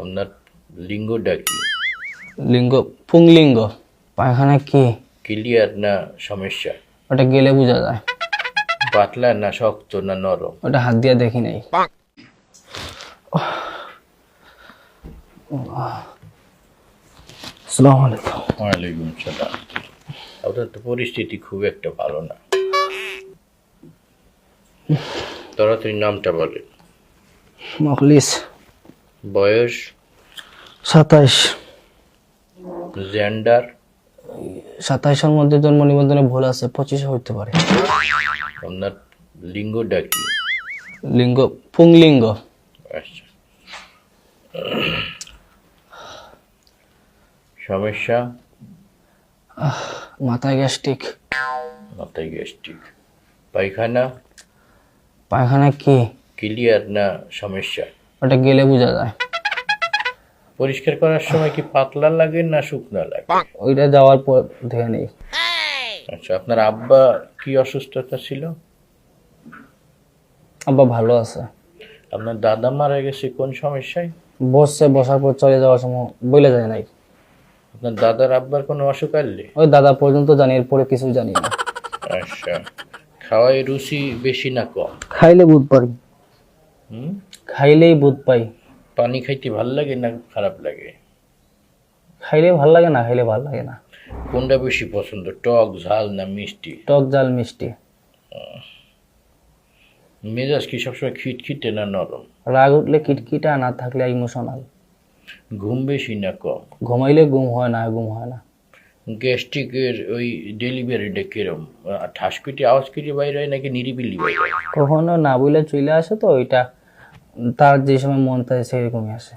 আপনার লিঙ্গটা কি লিঙ্গ পুংলিঙ্গ পায়খানা কি? ক্লিয়ার না সমস্যা। ওটা গেলে বোঝা যায়। পাতলা না শক্ত না নরম? ওটা হাত দিয়ে দেখি নাই। আসসালামু আলাইকুম। ওয়ালাইকুম সালাম। আপনার তো পরিস্থিতি খুব একটা ভালো না। তাড়াতাড়ি নামটা বলে মখলিস। বয়স? সাতাইশ জেন্ডার সাতাইশের মধ্যে জন্ম নিবন্ধনে ভুল আছে পঁচিশে হইতে পারে। আপনার লিঙ্গটা কি? লিঙ্গ পুংলিঙ্গ। আচ্ছা। সমস্যা? মাথায় গ্যাস্ট্রিক। মাথায় গ্যাস্ট্রিক। পায়খানা? পায়খানা কি? ক্লিয়ার না সমস্যা? ওটা গেলে বোঝা যায়। পরিষ্কার করার সময় কি পাতলা লাগে না শুকনা লাগে? ওইটা যাওয়ার পর ধুয়ে নেই। আচ্ছা আপনার আব্বা কি অসুস্থতা ছিল? আব্বা ভালো আছে। আপনার দাদা মারা গেছে কোন সমস্যায়? বসছে বসার পর চলে যাওয়ার সময় বলে যায় নাই। আপনার দাদার আব্বার কোনো অসুখ আনলে ওই দাদা পর্যন্ত জানি এরপরে কিছু জানি না। আচ্ছা খাওয়ায় রুচি বেশি না কম? খাইলে বুধ পাই হুম? খাইলেই বুধ পাই। পানি খাইতে ভালো লাগে না খারাপ লাগে? খাইলে ভালো লাগে না খাইলে ভালো লাগে না। কোনটা বেশি পছন্দ টক ঝাল না মিষ্টি? টক জাল মিষ্টি। মেজাজ কি সবসময় খিটখিটে না নরম? রাগ উঠলে কিটকিটা না থাকলে ইমোশনাল। ঘুম বেশি না কম? ঘুমাইলে ঘুম হয় না ঘুম হয় না। গ্যাস্ট্রিকের ওই ডেলিভারিটা কিরম? আহ, ঠাসপিটি আওয়াজ কেটে বাইরে হয় নাকি নিরিবিলি বাইরে কখনো না বলে চলে আসে তো ওইটা তার যে সময় মন চায় সেরকমই আসে।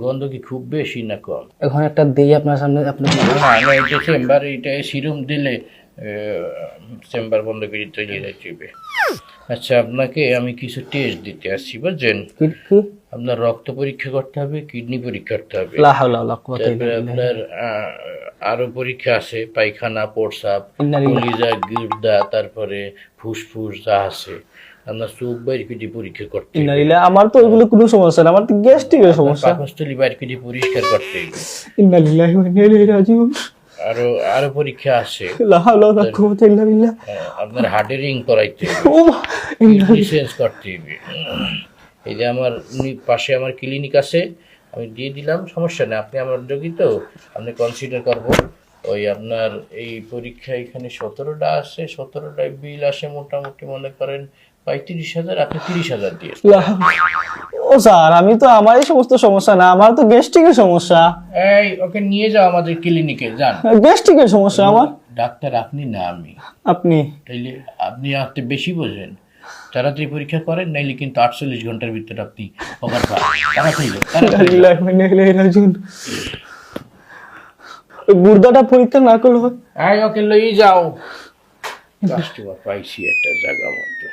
গন্ধ কি খুব বেশি না কম? এখন একটা দিই আপনার সামনে আপনি এটা চেম্বার এটা সিরুম দিলে চেম্বার বন্ধ করে তৈরি যাবে। আচ্ছা আপনাকে আমি কিছু টেস্ট দিতে আসছি বুঝছেন? আপনার রক্ত পরীক্ষা করতে হবে কিডনি পরীক্ষা করতে হবে। আপনার আরও পরীক্ষা আছে পায়খানা ইন্না কলিজা গির্দা তারপরে ফুসফুস যা আছে। চোখ বাইর কেটে পরীক্ষা করতে। আমার তো ওইগুলো কোনো সমস্যা না আমার তো গ্যাস্ট্রিকের সমস্যা। পাকস্থলী বাইর কেটে পরিষ্কার করতে হবে। ইন্না ওয়া ইন্না ইলাইহি রাজিউন। আরও আরও পরীক্ষা আছে। লা হাওলা ওয়ালা কুওয়াতা ইল্লা বিল্লাহ। আপনার হার্টের রিং করাইতে হবে। ও মা, ইন্না কিডনি চেঞ্জ করতে হবে। এই যে আমার পাশে আমার ক্লিনিক আছে আমি দিয়ে দিলাম সমস্যা নেই। আপনি আমার রোগী তো আপনি কনসিডার করব। ওই আপনার এই পরীক্ষা এখানে সতেরোটা আছে সতেরোটায় বিল আসে মোটামুটি মনে করেন পঁয়ত্রিশ হাজার আপনি তিরিশ হাজার দিয়ে ও স্যার আমি তো সমস্ত সমস্যা না আমার তো গ্যাস্ট্রিকের সমস্যা। এই ওকে নিয়ে যাও আমাদের ক্লিনিকে যান। গ্যাস্ট্রিকের সমস্যা আমার? ডাক্তার আপনি না আমি। আপনি? তাইলে আপনি আপনি বেশি বোঝেন। তাড়াতাড়ি পরীক্ষা করেন নাইলে কিন্তু আটচল্লিশ ঘণ্টার ভিতরে আপনি ওই গুর্দাটা পরীক্ষা না করলে হয়? ওকে লই যাও। পাইছি একটা জায়গা মতো।